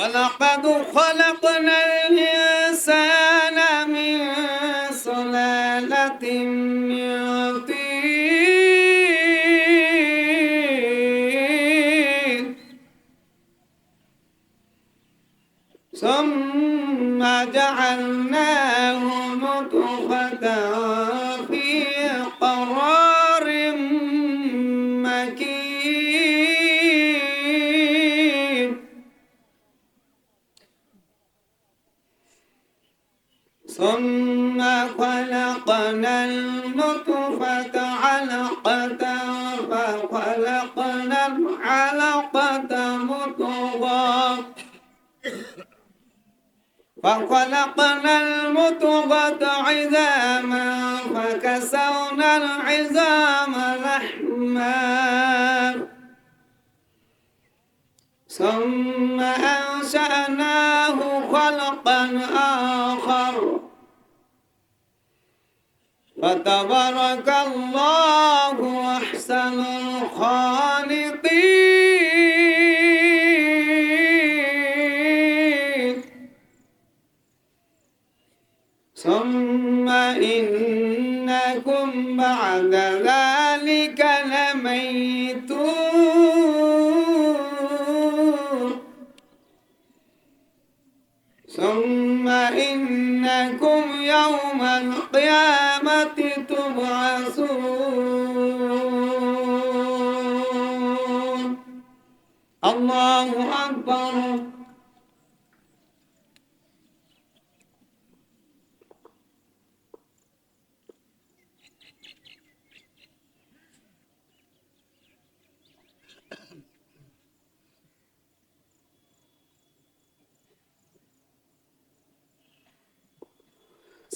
ولقد خلقنا الإنسان من سلالة ثم أنشأناه خلقا آخر. فتبارك الله أحسن الخالقين. ثم إنكم بعد ذلك إنكم يوم القيامة تبعثون. الله أكبر.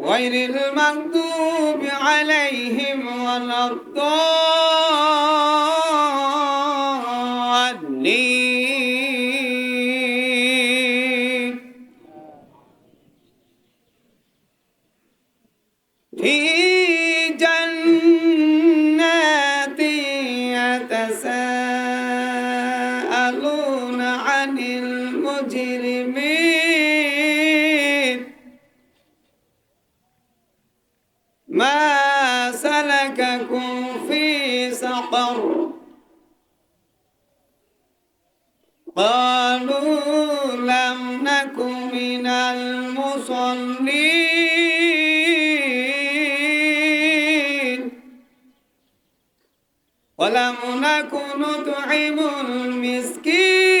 غير المغضوب عليهم ولا الضالين في ما سلككم في سقر. قالوا لم نك من المصلين. ولم نك نطعم المسكين.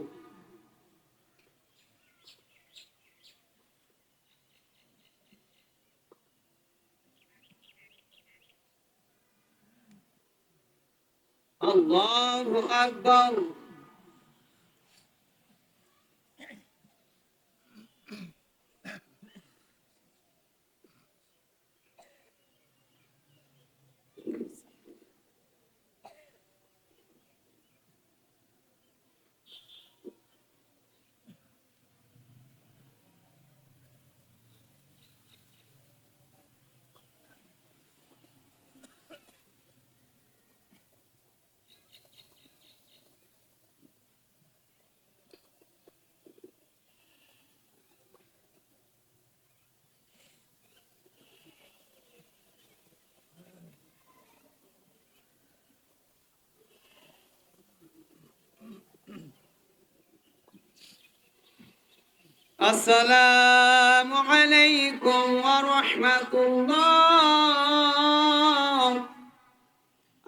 الله أكبر. السلام عليكم ورحمة الله.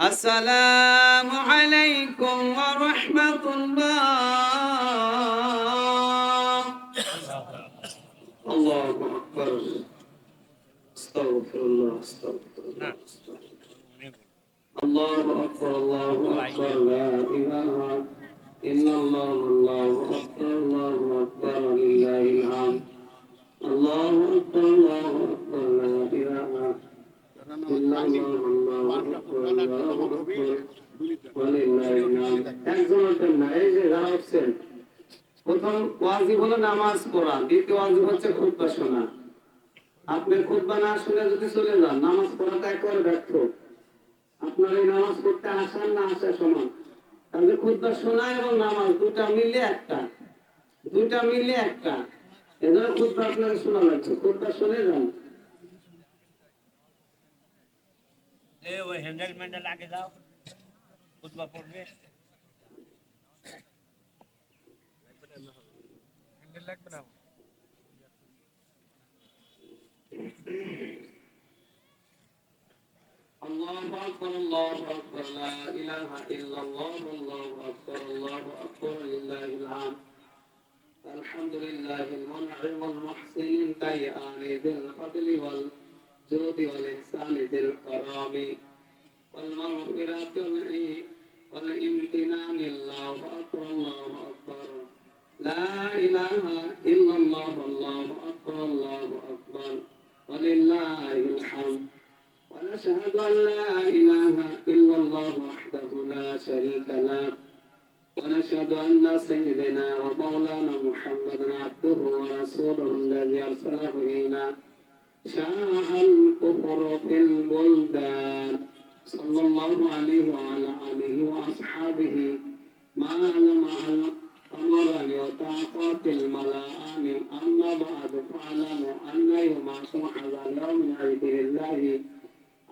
السلام عليكم ورحمة الله. الله أكبر. أستغفر الله أستغفر الله أستغفر الله أكبر الله أكبر. لا إله إلا الله الله নামাজ পড়া দ্বিতীয় ওয়াজিব হচ্ছে খুতবা শোনা। আপনি খুতবা না শুনে যদি চলে যান, নামাজ পড়াটা একেবারে ব্যর্থ। আপনার এই নামাজ পড়তে আসার না আসা সমান। তাহলে খুদ্া শোনা এবং নামাজ দুটা মিলে একটা। দুটা মিলে একটা। এজন্য খুদ্া আপনাকে শোনা লাগছে। খুদ্া শুনে যান। এ, ওই হ্যান্ডেল ম্যান্ডেল আগে যাও খুতবা পড়বে। লাগবে না الله أكبر الله أكبر لا إله إلا الله الله أكبر الله أكبر لله الحمد الحمد لله المنعم المحسن الديان ذي الفضل والجود والإحسان ذي الكرام والمغفرة والعي- والامتنان الله أكبر الله أكبر لا إله إلا الله الله أكبر الله أكبر. ولله الحمد. ونشهد أن لا إله إلا الله وحده لا شريك له. ونشهد أن سيدنا ومولانا محمدا عبده ورسوله الذي أرسله إلينا. شاع الكفر في البلدان. صلى الله عليه وعلى آله وأصحابه ما الأمر لطاقات الملائم أما بعد فاعلموا أن يوم هذا اليوم عيد الله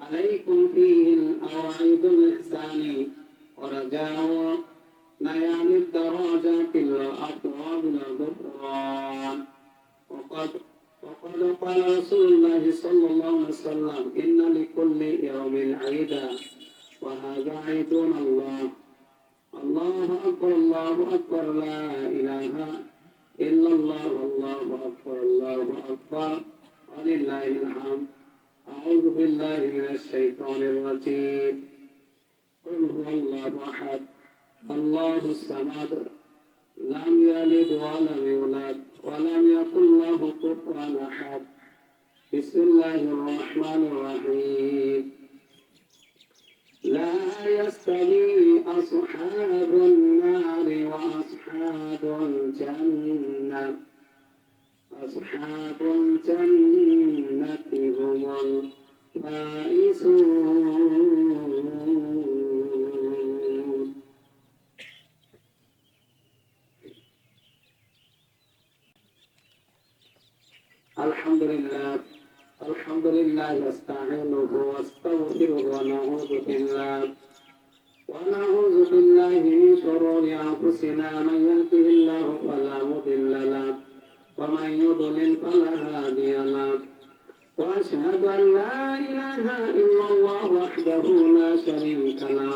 عليكم فيه الأوعيد الإحسان ورجاء نيال الدرجات الأطواب الغفران وقد وقد قال رسول الله صلى الله عليه وسلم إن لكل يوم عيدا وهذا عيدنا الله. الله أكبر الله أكبر لا إله إلا الله الله أكبر الله أكبر. ولله الحمد. أعوذ بالله من الشيطان الرجيم. قل هو الله أحد. الله الصمد. لم يلد ولم يولد ولم يكن له كفوا أحد. بسم الله الرحمن الرحيم. لا يستوي أصحاب النار وأصحاب الجنة أصحاب الجنة هم الفائزون الحمد لله الحمد لله نستعينه واستغفره ونعوذ بالله ونعوذ بالله من شرور أنفسنا من يهده الله فلا مضل له ومن يضلل فلا هادي له. وأشهد أن لا إله إلا الله وحده لا شريك له.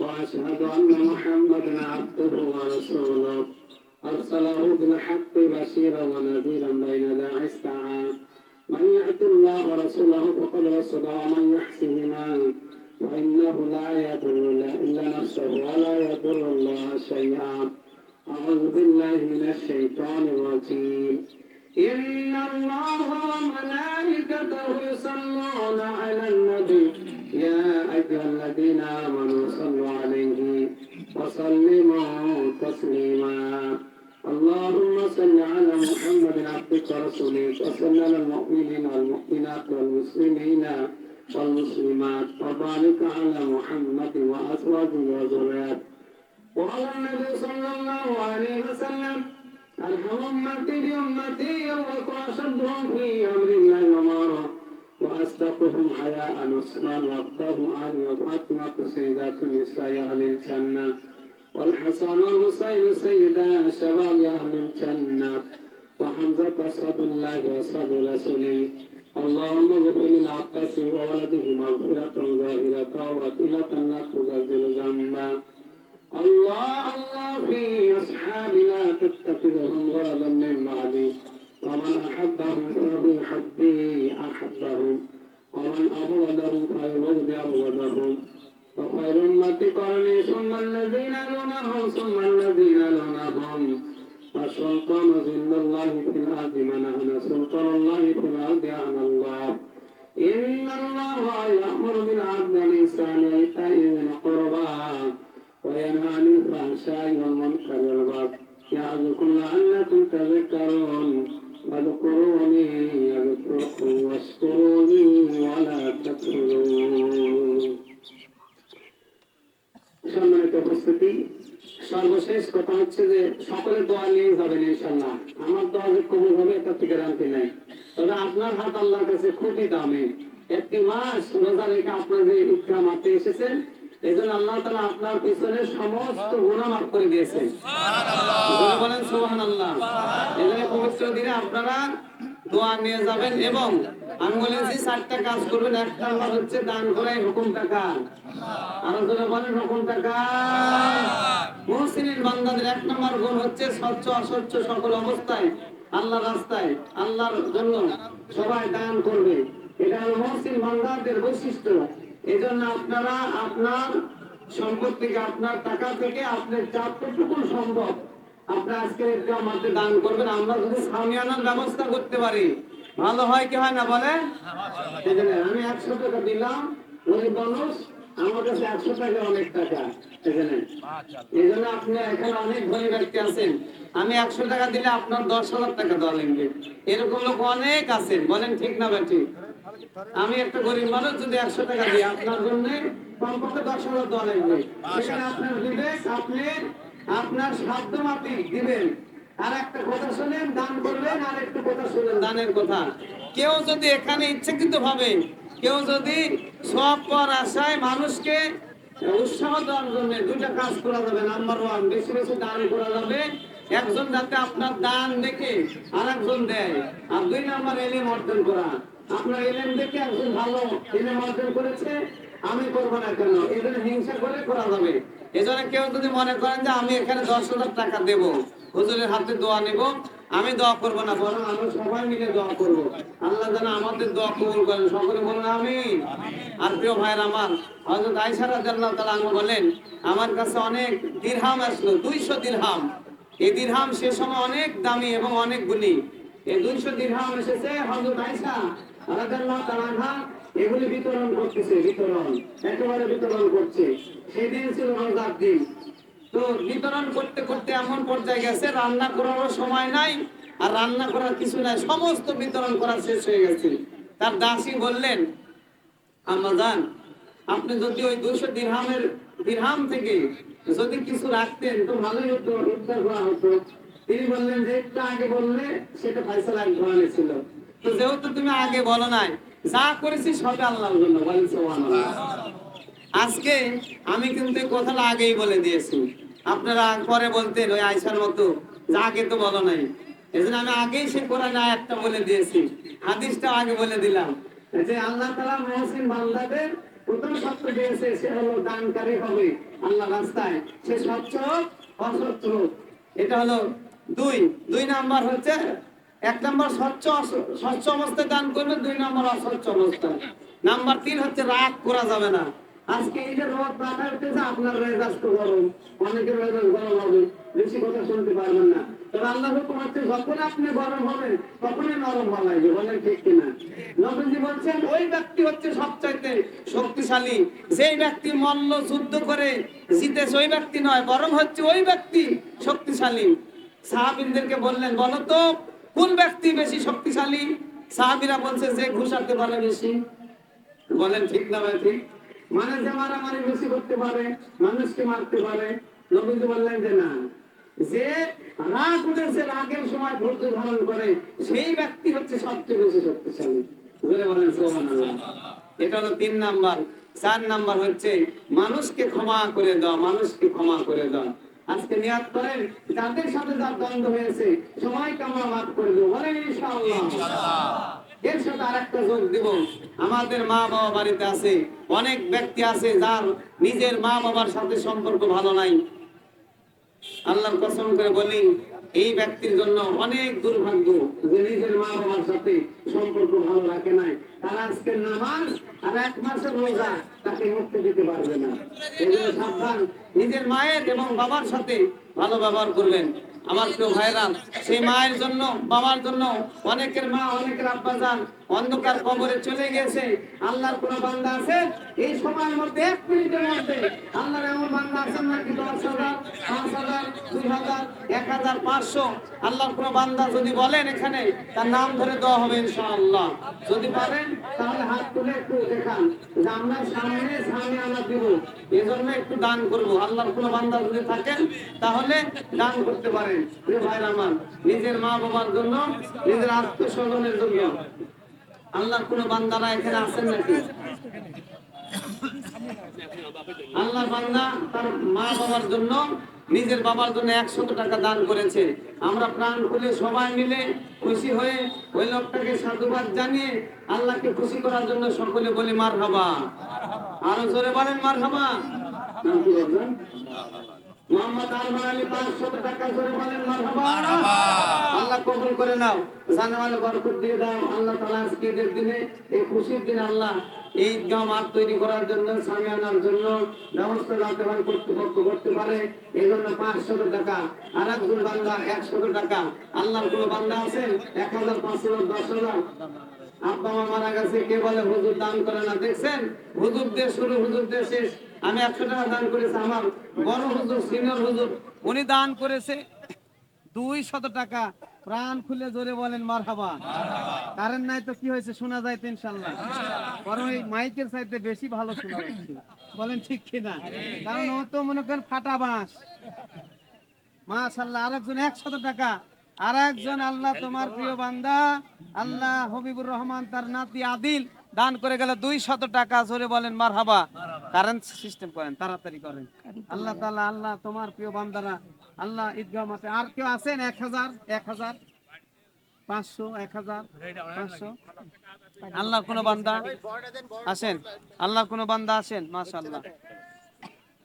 وأشهد أن محمدا عبده ورسوله. أرسله بالحق بشيرا ونذيرا بين داعي الساعة من يأت الله ورسوله فقد رسل ومن يحسنهما فإنه لا يضر إلا نفسه ولا يضر الله شيئا. أعوذ بالله من الشيطان الرجيم. إن الله وملائكته يصلون على النبي. يا أيها الذين آمنوا صلوا عليه وسلموا تسليما. اللهم صل على محمد عبدك ورسولك وصل على المؤمنين والمؤمنات والمسلمين. والمسلمات وبارك على محمد وأزواجه وذرياته. وقال النبي صلى الله عليه وسلم. أرحم أمتي بأمتي وأشدهم في أمر الله ومارا وأصدقهم حياء نصران وأقدرهم أهل وأطلق سيدات النساء أهل الجنة. والحسن والحسين سيدا شباب أهل الجنة. وحمزة صلى الله وأصحاب رسوله. اللهم اغفر للعباس وولده مغفرة ظاهرة وقيلة لا تزلزل ذنبا. الله الله في أصحابنا تتخذهم غرضا من بعدي. ومن أحبهم فبحبه أحبهم. ومن أبغضهم فببغض أبغضهم. وخير أمة قرني ثم الذين يلونهم ثم الذين يلونهم والسلطان ذل الله في الأرض من أهل سلطان الله في الأرض أهل জোরে বলেন সোহান আল্লাহ দিনে আপনারা দোয়া নিয়ে যাবেন এবং বলেছি চারটা কাজ করবেন, একটা আমার হচ্ছে দান করাই হুকুম টাকা। আরও জোরে বলেন, হুকুম টাকা। মুহসিনের বান্দাদের এক নম্বর গুণ হচ্ছে স্বচ্ছ, অস্বচ্ছ সকল অবস্থায় আল্লাহ রাস্তায়, আল্লাহর জন্য সবাই দান করবে। এটা হলো মুহসিন বান্দাদের বৈশিষ্ট্য। এই জন্য আপনারা আপনার আপনার টাকা থেকে আপনার সম্ভব একটু আমাদের দান করবেন, আমরা যদি সামিয়ানার ব্যবস্থা করতে পারি। ভালো হয় কি হয় না বলে? আমি একশো টাকা দিলাম, ওই মানুষ আমার কাছে একশো টাকা অনেক টাকা। এখানে এই জন্য আপনি এখানে অনেক ধনী ব্যক্তি আছেন। আমি একশো টাকা দিলে আপনার দশ হাজার টাকা দেওয়া এরকম লোক অনেক আছেন। বলেন ঠিক না বা ঠিক? আমি একটা গরিব মানুষ যদি একশো টাকা দিই আপনার জন্য কমপক্ষে দশ হাজার দেওয়া লাগবে সেখানে আপনার বিবেক আপনি আপনার সাধ্য মাফিক দিবেন। আর একটা কথা শুনেন দান করবেন আর একটু কথা শুনেন। দানের কথা। কেউ যদি এখানে ইচ্ছাকৃত ভাবে কেউ যদি সব পর আশায় মানুষকে উৎসাহ দেওয়ার জন্য দুইটা কাজ করা যাবে। নাম্বার ওয়ান বেশি বেশি দান করা যাবে। একজন যাতে আপনার দান দেখে আর একজন দেয়। আর দুই নাম্বার এলিম অর্জন করা। আপনার এলেম দেখে একজন ভালো করেছে, আমি করব না কেন? কেউ যদি মনে করেন যে আমি এখানে দশ হাজার টাকা দেব, হুজুরের হাতে দোয়া নেব, আমি দোয়া করব না, বরং আমরা সবাই মিলে দোয়া করব। আল্লাহ যেন আমাদের দোয়া কবুল করেন, সকলে বলুন আমি আর প্রিয় ভাইয়ের আমার, হযরত আয়েশা রাদিয়াল্লাহু তাআলা আনহা বলেন, আমার কাছে অনেক দিরহাম আসলো, দুইশো দিরহাম। এই দিরহাম সে সময় অনেক দামি এবং অনেক গুণী। এই দুইশো দিরহাম এসেছে হযরত আয়েশা। রাদিয়াল্লাহু তাআলা আনহা এগুলি বিতরণ করতেছে, বিতরণ, একেবারে বিতরণ করছে। সেদিন ছিল রোজার দিন। তো বিতরণ করতে করতে এমন পর্যায়ে গেছে, রান্না করারও সময় নাই, আর রান্না করার কিছু নাই, সমস্ত বিতরণ করা শেষ হয়ে গেছে। তার দাসী বললেন আমাজান আপনি যদি ওই দুশো দিরহামের, দিরহাম থেকে যদি কিছু রাখতেন, তো ভালোই হতো, উদ্ধার করা হতো। তিনি বললেন যে, একটু আগে বললে, সেটা ফাইসালা ঘোরানো ছিল। তো যেহেতু তুমি আগে বলো নাই, যা করেছি সবই আল্লাহর জন্য আজকে আমি কিন্তু এই কথাটা আগেই বলে দিয়েছি। আপনারা পরে বলতেন ওই আয়সার মতো, যে আগে তো বলো নাই। এজন্য আমি আগেই সে কোরআন আয়াতটা বলে দিয়েছি। হাদিসটা আগে বলে দিলাম। যে আল্লাহ তাআলা মুহসিন বান্দাদের প্রথম শর্ত দিয়েছে, সে হলো দানকারী হবে আল্লাহ রাস্তায়। সে স্বচ্ছ অস্বচ্ছ এটা হলো দুই। দুই নাম্বার হচ্ছে এক নাম্বার স্বচ্ছ স্বচ্ছ অবস্থায় দান করবে, দুই নাম্বার অস্বচ্ছ অবস্থায়। নাম্বার তিন হচ্ছে রাগ করা যাবে না। আজকে এই যে রোদ বাধা উঠেছে আপনার মেজাজ তো গরম। অনেকের মেজাজ গরম হবে, বেশি কথা শুনতে পারবেন না। তবে আল্লাহ হুকুম হচ্ছে যখন আপনি গরম হবেন, তখনই নরম লাগবে, বলেন ঠিক কিনা? নবীজি বলছেন, ওই ব্যক্তি হচ্ছে সবচাইতে শক্তিশালী। যেই ব্যক্তি মল্ল যুদ্ধ করে জিতেছে ওই ব্যক্তি নয়, বরং হচ্ছে ওই ব্যক্তি শক্তিশালী। সাহাবিনদেরকে বললেন, বলো তো কোন ব্যক্তি বেশি শক্তিশালী? সাহাবিরা বলছে যে ঘুষাতে পারে বেশি। বলেন ঠিক না ভাই, ঠিক? মানে যে মারামারি বেশি করতে পারে, মানুষকে মারতে পারে, নবীজি বললেন যে না। যে রাগ উঠেছে, রাগের সময় ধৈর্য ধারণ করে, সেই ব্যক্তি হচ্ছে সবচেয়ে বেশি শক্তিশালী। বলে বলেন এটা হলো তিন নাম্বার। চার নাম্বার হচ্ছে, মানুষকে ক্ষমা করে দাও, মানুষকে ক্ষমা করে দাও। আজকে নিয়াত করেন যাদের সাথে যার দ্বন্দ্ব হয়েছে। সবাইকে আমরা মাফ করে দেবো। বলেন ইনশাআল্লাহ। এর সাথে আর একটা যোগ দিব। আমাদের মা বাবা বাড়িতে আছে অনেক ব্যক্তি আছে যার নিজের মা বাবার সাথে সম্পর্ক ভালো নাই। আল্লাহর কসম করে বলি এই ব্যক্তির জন্য অনেক দুর্ভাগ্য যে নিজের মা বাবার সাথে সম্পর্ক ভালো রাখে নাই। তারা আজকে নামাজ আর এক মাসের রোজা তাকে মুক্তি দিতে পারবে না। সাবধান, নিজের মায়ের এবং বাবার সাথে ভালো ব্যবহার করবেন। আমার প্রিয় ভাইরা সেই মায়ের জন্য, বাবার জন্য অনেকের মা, অনেকের আব্বা যান, অন্ধকার কবরে চলে গেছে। আল্লাহর কোন বান্দা আছে? এই সময়ের মধ্যে, এক মিনিটের মধ্যে আল্লাহর এমন পাঁচশো কোন বান্দা যদি বলেন এখানে, তার নাম ধরে দেওয়া হবে ইনশাআল্লাহ। যদি পারেন, তাহলে হাত তুলে একটু দেখান সামনে সামনে আমরা দিব। একটু দান করব। আল্লাহর কোন বান্দা যদি থাকেন, তাহলে দান করতে পারেন। ভাইরা আমার, নিজের মা বাবার জন্য, নিজের আত্মীয় স্বজনের জন্য। আল্লাহর কোন বান্দারা এখানে আছেন নাকি? আল্লাহ বান্দা তার মা বাবার জন্য নিজের বাবার জন্য একশত টাকা দান করেছে। আমরা প্রাণ খুলে সবাই মিলে খুশি হয়ে ওই লোকটাকে সাধুবাদ জানিয়ে আল্লাহকে খুশি করার জন্য সকলে বলি মার হাবা আরও জোরে বলেন মার হাবা মোহাম্মদ আলমান আলী পাঁচশত টাকা জোরে বলেন মার আল্লাহ কবুল করে নাও। জানামালে বরকত দিয়ে দাও। আল্লাহ তাআলা আজকে দিনে এই খুশির দিনে আল্লাহ ঈদগাহ মাঠ তৈরি করার জন্য সামনে আনার জন্য ব্যবস্থা যাতে কর্তৃপক্ষ করতে পারে। এই জন্য পাঁচশত টাকা আর একজন বান্দা একশত টাকা। আল্লাহর কোনো বান্দা আছেন এক হাজার পাঁচ হাজার দশ হাজার আব্বা মা মারা গেছে, কে বলে হুজুর দান করে না? দেখছেন? হুজুর দিয়ে শুরু, হুজুর দিয়ে শেষ। আমি একশো টাকা দান করেছি, আমার বড় হুজুর সিনিয়র হুজুর, উনি দান করেছে দুই শত টাকা। প্রাণ খুলে জোরে বলেন মার হাবা কারেন্ট নাই তো কি হয়েছে শোনা যায় তো ইনশাল্লাহ। বরং এই মাইকের চাইতে বেশি ভালো শোনা যাচ্ছে। বলেন ঠিক কিনা? কারণ ও তো মনে করেন ফাটা বাঁশ। মাশাল্লাহ আরেকজন একশত টাকা। আর একজন আল্লাহ তোমার প্রিয় বান্দা। আল্লাহ হবিবুর রহমান তার নাতি আদিল দান করে গেল দুই শত টাকা জোরে বলেন মার হাবা কারেন্ট সিস্টেম করেন তাড়াতাড়ি করেন। আল্লাহ তাআলা আল্লাহ তোমার প্রিয় বান্দারা আল্লাহ ঈদগাহ মাঠে। আর কেউ আছেন? এক হাজার এক হাজার, পাঁচশো, এক হাজার, পাঁচশো? আল্লাহ কোনো বান্দা আসেন? আল্লাহ কোনো বান্দা আসেন? মাশাআল্লাহ।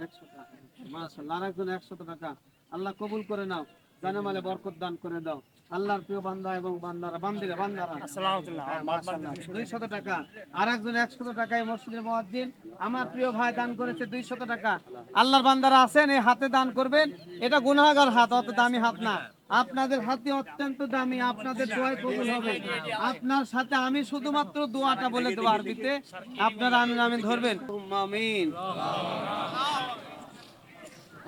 একশো টাকা আর একজন একশো টাকা। আল্লাহ কবুল করে নাও। জানামালে বরকত দান করে দাও। আল্লাহর প্রিয় বান্দা এবং বান্দারা বান্দিরা বান্দারা। দুইশত টাকা। আর একজন একশত টাকায় মসজিদের মহাদ্দিন আমার প্রিয় ভাই দান করেছে দুইশত টাকা। আল্লাহর বান্দারা আছেন এই হাতে দান করবেন। এটা গুনাহগার হাত অত দামি হাত না। আপনাদের হাতে অত্যন্ত দামি আপনাদের দোয়াই কবুল হবে। আপনার সাথে আমি শুধুমাত্র দোয়াটা বলে দেবো আরবিতে আপনারা আমিন আমিন ধরবেন। আমিন।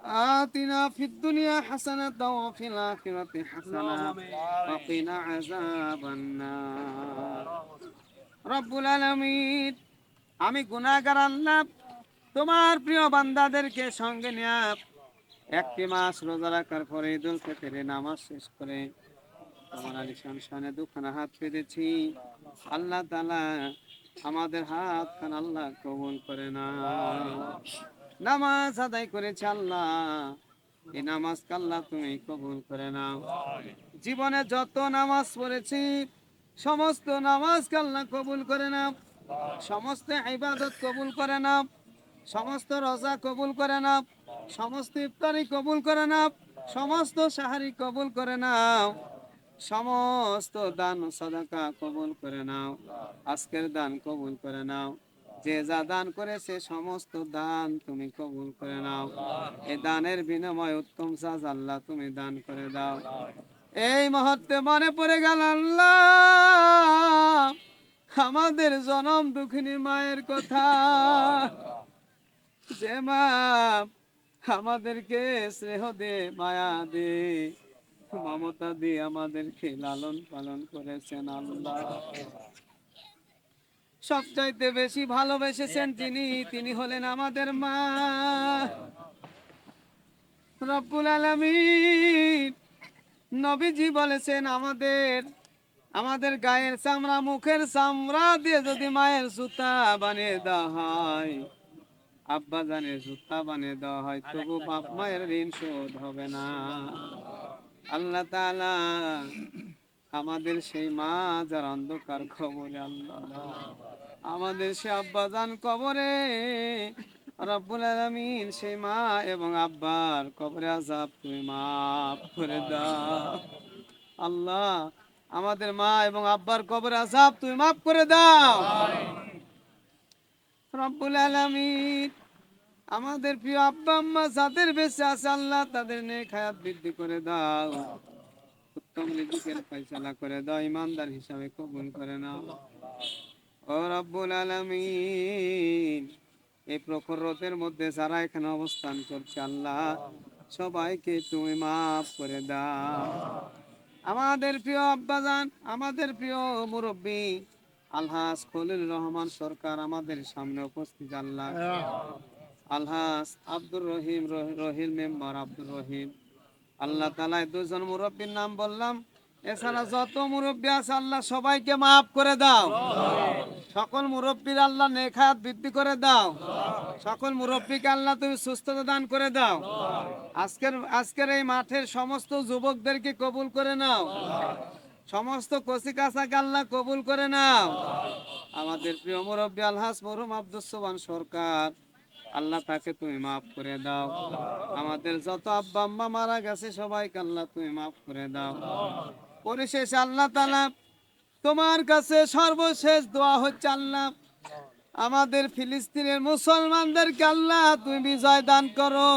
آتنا في الدنيا حسنة وفي الآخرة حسنة وقنا عذاب النار رب العالمين আমি গুনাহগার আল্লাহ তোমার প্রিয় বান্দাদেরকে সঙ্গে নিয়ে একটি মাস রোজা রাখার পরে ঈদুল ফিতরে নামাজ শেষ করে তোমার আলিশান শানে দুখানা হাত পেতেছি আল্লাহ তাআলা আমাদের হাত খান আল্লাহ কবুল করে না নামাজ আদায় করেছে আল্লাহ। এই নামাজ আল্লাহ তুমি কবুল করে নাও। জীবনে যত নামাজ পড়েছি, সমস্ত নামাজ কাল্লা কবুল করে নাও। সমস্ত ইবাদত কবুল করে নাও। সমস্ত রোজা কবুল করে নাও। সমস্ত ইফতারি কবুল করে নাও। সমস্ত সাহারি কবুল করে নাও। সমস্ত দান সাদাকা কবুল করে নাও। আজকের দান কবুল করে নাও। যে যা দান করেছে সমস্ত দান তুমি কবুল করে নাও। এই দানের বিনিময় উত্তম সাজ আল্লাহ তুমি দান করে দাও। এই মুহূর্তে মনে পড়ে গেল, আল্লাহ, আমাদের জনম দুঃখিনী মায়ের কথা। যে মা, আমাদেরকে স্নেহ দে, মায়া দে, মমতা দিয়ে আমাদেরকে লালন পালন করেছেন আল্লাহ। সবচাইতে বেশি ভালোবেসেছেন তিনি তিনি হলেন আমাদের মা। রব্বুল আলামিন নবীজি বলেছেন, আমাদের আমাদের গায়ের চামড়া, মুখের চামড়া দিয়ে যদি মায়ের জুতা বানিয়ে দেওয়া হয়, আব্বা জানের জুতা বানিয়ে দেওয়া হয়, তবু বাপ মায়ের ঋণ শোধ হবে না। আল্লাহ আমাদের সেই মা, যার অন্ধকার খবরে আল্লাহ। আমাদের সে আব্বাজান কবরে, রব্বুল আলামিন সেই মা এবং আব্বার কবরে আজাব তুমি মাফ করে দাও। আল্লাহ আমাদের মা এবং আব্বার কবরে আজাব তুমি মাফ করে দাও। রব্বুল আলামিন আমাদের প্রিয় আব্বা আম্মা যাদের বেঁচে আছে, আল্লাহ তাদের নেক হায়াত বৃদ্ধি করে দাও। উত্তম রিজিকের ফয়সালা করে দাও ইমানদার হিসাবে কবুল করে নাও। রব্বুল আলামিন। এই প্রখর রোদের মধ্যে যারা এখানে অবস্থান করছে, আল্লাহ সবাইকে তুমি মাফ করে দাও। আমাদের প্রিয় আব্বাজান, আমাদের প্রিয় মুরব্বী আলহাস খলিল রহমান সরকার আমাদের সামনে উপস্থিত, আল্লাহ। আলহাস আব্দুর রহিম রহিল মেম্বার আব্দুর রহিম। আল্লাহ তালায় দুজন মুরব্বীর নাম বললাম এছাড়া যত মুরব্বী আছে, আল্লাহ সবাইকে মাফ করে দাও। সকল মুরব্বীর আল্লাহ নেখায়াত বৃদ্ধি করে দাও। সকল মুরব্বীকে আল্লাহ তুমি সুস্থতা দান করে দাও। আজকের আজকের এই মাঠের সমস্ত যুবকদেরকে কবুল করে নাও। সমস্ত কচি কাছাকে আল্লাহ কবুল করে নাও। আমাদের প্রিয় মুরব্বী আলহাস মরুম আব্দুল সোবান সরকার, আল্লাহ তাকে তুমি মাফ করে দাও। আমাদের যত আব্বা আম্মা মারা গেছে, সবাইকে আল্লাহ তুমি মাফ করে দাও। পরিশেষে আল্লাহ তালা তোমার কাছে সর্বশেষ দোয়া হচ্ছে আল্লাহ আমাদের ফিলিস্তিনের মুসলমানদেরকে আল্লাহ তুমি বিজয় দান করো।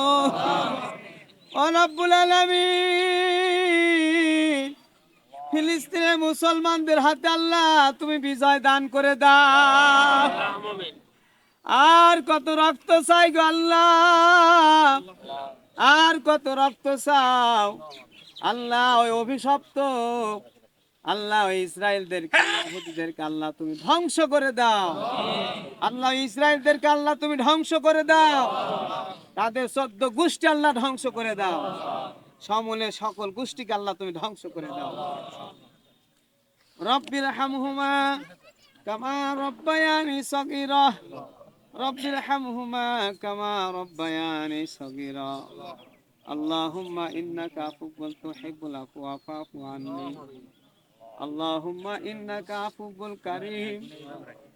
ও রব্বুল ফিলিস্তিনের মুসলমানদের হাতে আল্লাহ তুমি বিজয় দান করে দাও। আর কত রক্ত চাই গো আল্লাহ। আর কত রক্ত চাও আল্লাহ ওই অভিশপ্ত। আল্লাহ ওই ইসরায়েলদেরকে, ইহুদিদেরকে আল্লাহ তুমি ধ্বংস করে দাও। আল্লাহ ইসরায়েলদেরকে আল্লাহ তুমি ধ্বংস করে দাও। তাদের চোদ্দ গোষ্ঠী আল্লাহ ধ্বংস করে দাও। সমূলে সকল গোষ্ঠীকে আল্লাহ তুমি ধ্বংস করে দাও। রব্বির হামহুমা কামা রব্বায়ানি সগীরা। রব্বির হামহুমা কামা রব্বায়ানি সগীরা। اللهم إنك عفو تحب العفو فاعف عني اللهم إنك عفو كريم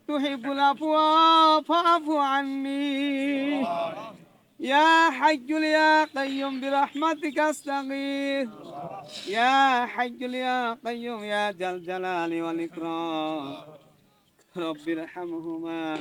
تحب العفو فاعف عني يا حي يا قيوم برحمتك استغيث يا حي يا قيوم يا ذا الجلال والإكرام رب ارحمهما